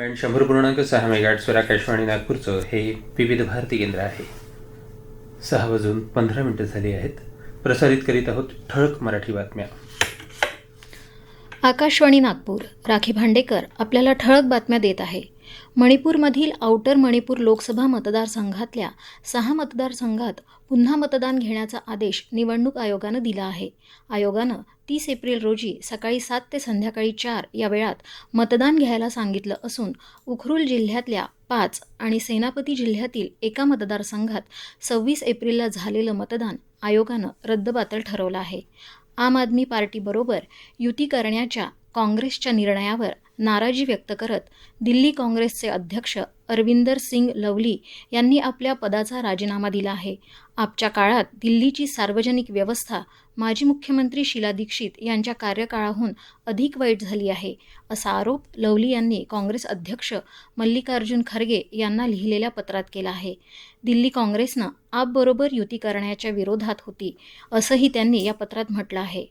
शंभर पूर्णांक सहा मेगाटवर आकाशवाणी नागपूरचं हे विविध भारती केंद्र आहे. सहा वाजून पंधरा मिनिटं झाली आहेत. प्रसारित करीत आहोत ठळक मराठी बातम्या. आकाशवाणी नागपूर राखी भांडेकर आपल्याला ठळक बातम्या देत आहे. मणिपूरमधील आउटर मणिपूर लोकसभा मतदारसंघातल्या सहा मतदारसंघात पुन्हा मतदान घेण्याचा आदेश निवडणूक आयोगानं दिला आहे. आयोगानं तीस एप्रिल रोजी सकाळी सात ते संध्याकाळी चार या वेळात मतदान घ्यायला सांगितलं असून उखरुल जिल्ह्यातल्या पाच आणि सेनापती जिल्ह्यातील एका मतदारसंघात सव्वीस एप्रिलला झालेलं मतदान आयोगानं रद्दबातल ठरवलं आहे. आम आदमी पार्टीबरोबर युती करण्याच्या काँग्रेसच्या निर्णयावर नाराजी व्यक्त करत दिल्ली काँग्रेसचे अध्यक्ष अरविंदर सिंग लवली यांनी आपल्या पदाचा राजीनामा दिला आहे. आपच्या काळात दिल्लीची सार्वजनिक व्यवस्था माजी मुख्यमंत्री शीला दीक्षित यांच्या कार्यकाळाहून अधिक वाईट झाली आहे असा आरोप लवली यांनी काँग्रेस अध्यक्ष मल्लिकार्जुन खरगे यांना लिहिलेल्या पत्रात केला आहे. दिल्ली काँग्रेसनं आपबरोबर युती करण्याच्या विरोधात होती असंही त्यांनी या पत्रात म्हटलं आहे.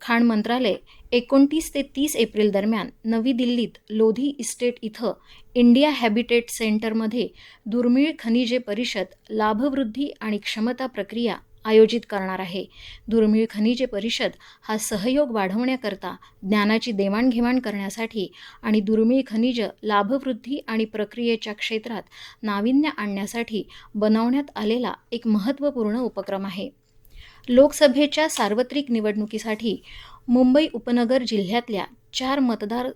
खाण मंत्रालय एकोणतीस ते तीस एप्रिल दरम्यान नवी दिल्लीत लोधी इस्टेट इथं इंडिया हॅबिटेट सेंटरमध्ये दुर्मिळ खनिजे परिषद लाभवृद्धी आणि क्षमता प्रक्रिया आयोजित करणार आहे. दुर्मिळ खनिजे परिषद हा सहयोग वाढवण्याकरता ज्ञानाची देवाणघेवाण करण्यासाठी आणि दुर्मिळ खनिज लाभवृद्धी आणि प्रक्रियेच्या क्षेत्रात नाविन्य आणण्यासाठी बनवण्यात आलेला एक महत्त्वपूर्ण उपक्रम आहे. लोकसभेच्या सार्वत्रिक निवडणुकीसाठी मुंबई उपनगर जिल्ह्यातल्या चार मतदार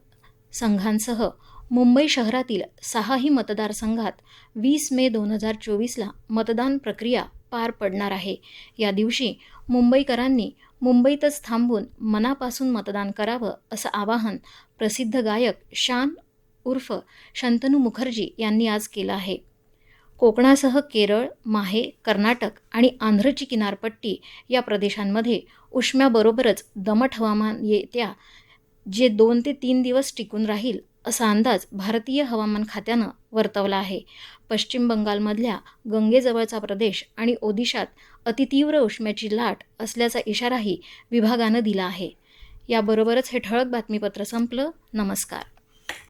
संघांसह मुंबई शहरातील सहाही मतदारसंघात वीस मे दोन हजार चोवीसला मतदान प्रक्रिया पार पडणार आहे. या दिवशी मुंबईकरांनी मुंबईतच थांबून मनापासून मतदान करावं असं आवाहन प्रसिद्ध गायक शान उर्फ शंतनू मुखर्जी यांनी आज केलं आहे. कोकणासह केरळ माहे कर्नाटक आणि आंध्रची किनारपट्टी या प्रदेशांमध्ये उष्म्याबरोबरच दमट हवामान येत्या जे दोन ते तीन दिवस टिकून राहील असा अंदाज भारतीय हवामान खात्यानं वर्तवला आहे. पश्चिम बंगालमधल्या गंगेजवळचा प्रदेश आणि ओदिशात अतितीव्र उष्म्याची लाट असल्याचा इशाराही विभागानं दिला आहे. याबरोबरच हे ठळक बातमीपत्र संपलं. नमस्कार.